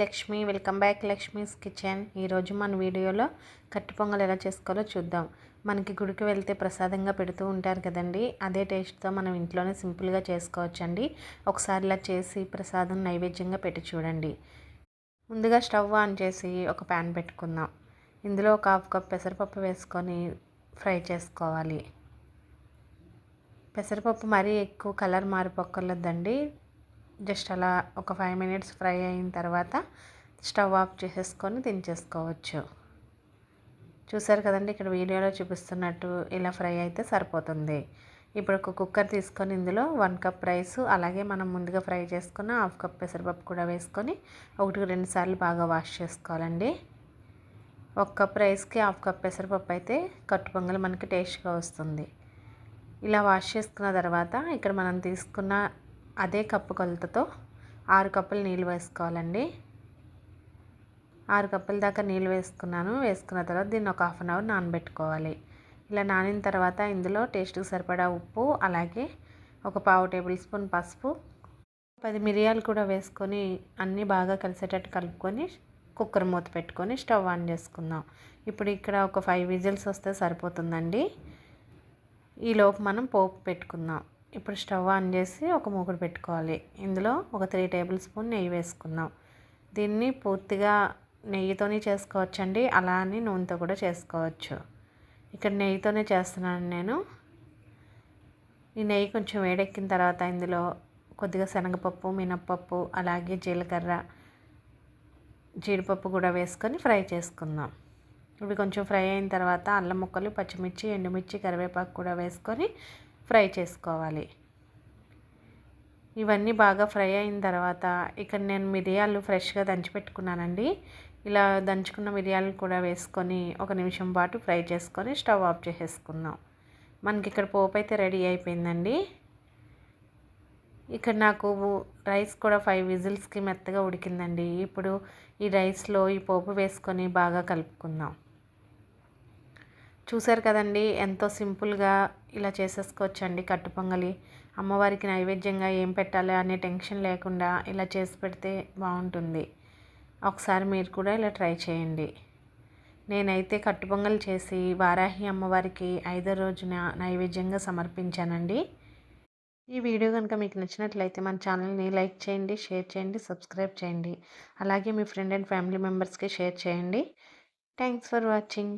Lakshmi welcome back Lakshmi's kitchen. ఈరోజు మన వీడియోలో కట్టి పొంగల్ ఎలా చేసుకోవాలో చూద్దాం. మనకి గుడికి వెళ్తే ప్రసాదంగా పెడుతూ ఉంటారు కదండి. అదే టేస్ట్తో మనం ఇంట్లోనే సింపుల్గా చేసుకోవచ్చండి. ఒకసారి ఇలా చేసి ప్రసాదం నైవేద్యంగా పెట్టి చూడండి. ముందుగా స్టవ్ ఆన్ చేసి ఒక ప్యాన్ పెట్టుకుందాం. ఇందులో ఒక హాఫ్ కప్ పెసరపప్పు వేసుకొని ఫ్రై చేసుకోవాలి. పెసరపప్పు మరీ ఎక్కువ కలర్ మారిపోక్కర్లేదండి. జస్ట్ అలా ఒక ఫైవ్ మినిట్స్ ఫ్రై అయిన తర్వాత స్టవ్ ఆఫ్ చేసేసుకొని దించేసుకోవచ్చు. చూసారు కదండి ఇక్కడ వీడియోలో చూపిస్తున్నట్టు ఇలా ఫ్రై అయితే సరిపోతుంది. ఇప్పుడు ఒక కుక్కర్ తీసుకొని ఇందులో వన్ కప్ రైస్ అలాగే మనం ముందుగా ఫ్రై చేసుకున్న హాఫ్ కప్ పెసరపప్పు కూడా వేసుకొని ఒకటికి రెండు సార్లు బాగా వాష్ చేసుకోవాలండి. ఒక కప్ రైస్కి హాఫ్ కప్ పెసరపప్పు అయితే కట్టు పొంగల్ మనకి టేస్ట్గా వస్తుంది. ఇలా వాష్ చేసుకున్న తర్వాత ఇక్కడ మనం తీసుకున్న అదే కప్పు కొలతతో ఆరు కప్పులు నీళ్ళు వేసుకోవాలండి. ఆరు కప్పుల దాకా నీళ్ళు వేసుకున్నాను. వేసుకున్న తర్వాత దీన్ని ఒక హాఫ్ అన్ అవర్ నానబెట్టుకోవాలి. ఇలా నానిన తర్వాత ఇందులో టేస్ట్కి సరిపడా ఉప్పు అలాగే ఒక పావు టేబుల్ స్పూన్ పసుపు పది మిరియాలు కూడా వేసుకొని అన్నీ బాగా కలిసేటట్టు కలుపుకొని కుక్కర్ మూత పెట్టుకొని స్టవ్ ఆన్ చేసుకుందాం. ఇప్పుడు ఇక్కడ ఒక ఫైవ్ విజిల్స్ వస్తే సరిపోతుందండి. ఈలోపు మనం పోపు పెట్టుకుందాం. ఇప్పుడు స్టవ్ ఆన్ చేసి ఒక మూకుడు పెట్టుకోవాలి. ఇందులో ఒక త్రీ టేబుల్ స్పూన్ నెయ్యి వేసుకుందాం. దీన్ని పూర్తిగా నెయ్యితోనే చేసుకోవచ్చండి. అలా అని నూనెతో కూడా చేసుకోవచ్చు. ఇక్కడ నెయ్యితోనే చేస్తున్నాను నేను. ఈ నెయ్యి కొంచెం వేడెక్కిన తర్వాత ఇందులో కొద్దిగా శనగపప్పు మినప్పప్పు అలాగే జీలకర్ర జీడిపప్పు కూడా వేసుకొని ఫ్రై చేసుకుందాం. ఇవి కొంచెం ఫ్రై అయిన తర్వాత అల్లం ముక్కలు పచ్చిమిర్చి ఎండుమిర్చి కరివేపాకు కూడా వేసుకొని ఫ్రై చేసుకోవాలి. ఇవన్నీ బాగా ఫ్రై అయిన తర్వాత ఇక్కడ నేను మిరియాలు ఫ్రెష్గా దంచిపెట్టుకున్నానండి. ఇలా దంచుకున్న మిరియాలు కూడా వేసుకొని ఒక నిమిషం పాటు ఫ్రై చేసుకొని స్టవ్ ఆఫ్ చేసేసుకుందాం. మనకి ఇక్కడ పోపు అయితే రెడీ అయిపోయిందండి. ఇక్కడ నాకు రైస్ కూడా ఫైవ్ విజిల్స్కి మెత్తగా ఉడికిందండి. ఇప్పుడు ఈ రైస్లో ఈ పోపు వేసుకొని బాగా కలుపుకుందాం. చూసారు కదండి ఎంతో సింపుల్గా ఇలా చేసేసుకోవచ్చండి కట్టు పొంగలి అమ్మవారికి నైవేద్యంగా ఏం పెట్టాలి అనే టెన్షన్ లేకుండా ఇలా చేసి పెడితే బాగుంటుంది. ఒకసారి మీరు కూడా ఇలా ట్రై చేయండి. నేనైతే కట్టు పొంగల్ చేసి వారాహి అమ్మవారికి ఐదో రోజున నైవేద్యంగా సమర్పించానండి. ఈ వీడియో కనుక మీకు నచ్చినట్లయితే మన ఛానల్ని లైక్ చేయండి షేర్ చేయండి సబ్స్క్రైబ్ చేయండి. అలాగే మీ ఫ్రెండ్ అండ్ ఫ్యామిలీ మెంబర్స్కి షేర్ చేయండి. Thanks for watching.